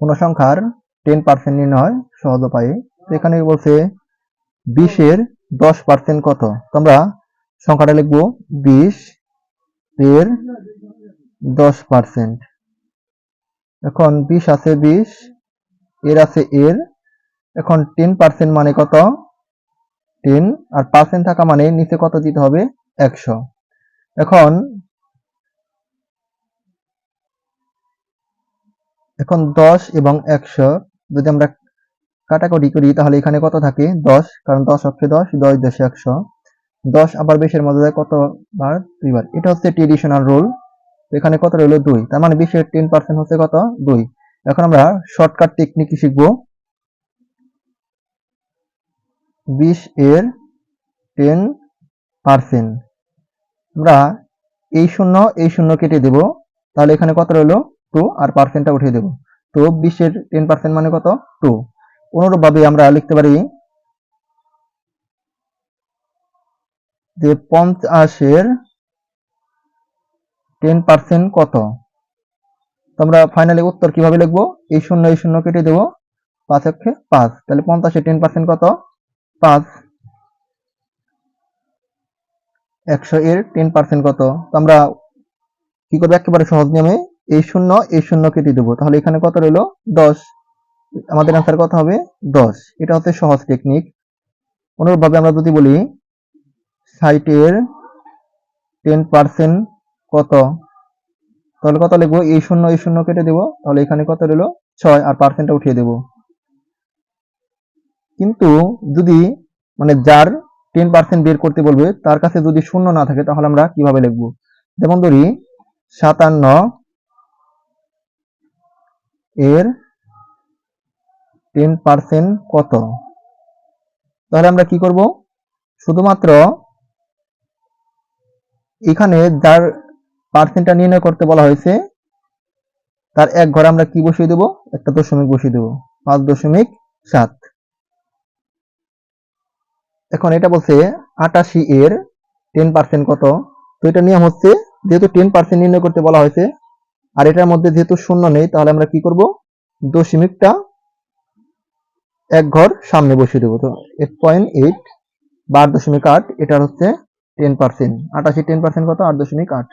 কোন সংখ্যার ten percent নির্ণয় সহজ উপায়ে। এখানে বলছে বিশের দশ পার্সেন্ট কত? তো আমরা সংখ্যাটা লিখব বিশ এর দশ পার্সেন্ট এখন বিশ আছে বিশ, এর আছে এর। এখন টেন পার্সেন্ট মানে কত? টেন আর পার্সেন্ট থাকা মানে নিচে কত দিতে হবে? একশো। এখন এখন দশ এবং একশো, যদি আমরা কাটাকুটি করি, তাহলে এখানে কত থাকে? দশ, কারণ দশ অক্ষে দশ দশ দশে একশো। দশ আবার বিশের মধ্যে যায় কতবার? দুইবার। এটা হচ্ছে ট্রেডিশনাল রুল এখানে কত রইল? দুই। তার মানে বিশের টেন পার্সেন্ট হচ্ছে কত? দুই। এখন আমরা শর্টকাট টেকনিক শিখব? বিশ এর টেন পার্সেন্ট আমরা এই শূন্য এই শূন্য কেটে দেব। তাহলে এখানে কত রইল? টু আর পার্সেন্টটা উঠিয়ে দেব। তো বিশের টেন পার্সেন্ট মানে কত? টু। অনুরূপভাবে আমরা লিখতে পারি যে পঞ্চাশের টেন পার্সেন্ট কত? আমরা ফাইনালি উত্তর কীভাবে লিখব? এই শূন্য এই শূন্য কেটে দেবো পাঁচ অক্ষে পাঁচ। তাহলে পঞ্চাশের টেন পার্সেন্ট কত? পাঁচ। একশো এর টেন পার্সেন্ট কত? আমরা কি করব? একেবারে সহজ নিয়মে এই শূন্য এই শূন্য কেটে দেবো। তাহলে এখানে কত রইল? দশ। আমাদের অ্যান্সার কত হবে? দশ। এটা হচ্ছে সহজ টেকনিক অনুরূপভাবে আমরা যদি বলি ষাটের টেন পার্সেন্ট কত? তাহলে কত লিখব? এই শূন্য এই শূন্য কেটে দেবো। তাহলে এখানে কত রইল? ছয়। আর পার্সেন্টটা উঠিয়ে দেবো। কিন্তু যদি মানে যার টেন পার্সেন্ট বের করতে বলবে, তার কাছে যদি শূন্য না থাকে, তাহলে আমরা কীভাবে লিখব? যেমন ধরি, সাতান্ন এর টেন পার্সেন্ট কত? তাহলে আমরা কি করব? শুধুমাত্র এখানে যার পার্সেন্টটা নির্ণয় করতে বলা হয়েছে, তার এক ঘরে আমরা কি বসিয়ে দেব? একটা দশমিক বসিয়ে দেব, পাঁচ দশমিক সাত। এখন এটা বলছে আটাশি এর টেন পার্সেন্ট কত? তো এটা নিয়ম হচ্ছে, যেহেতু টেন পার্সেন্ট নির্ণয় করতে বলা হয়েছে আর এটার মধ্যে যেহেতু শূন্য নেই, তাহলে আমরা কি করব? দশমিকটা এক ঘর সামনে বসিয়ে দেবো। তো এইট পয়েন্ট এইট বার দশমিক আট, এটার হচ্ছে টেন পার্সেন্ট আটাশি টেন পার্সেন্ট কত? আট দশমিক আট।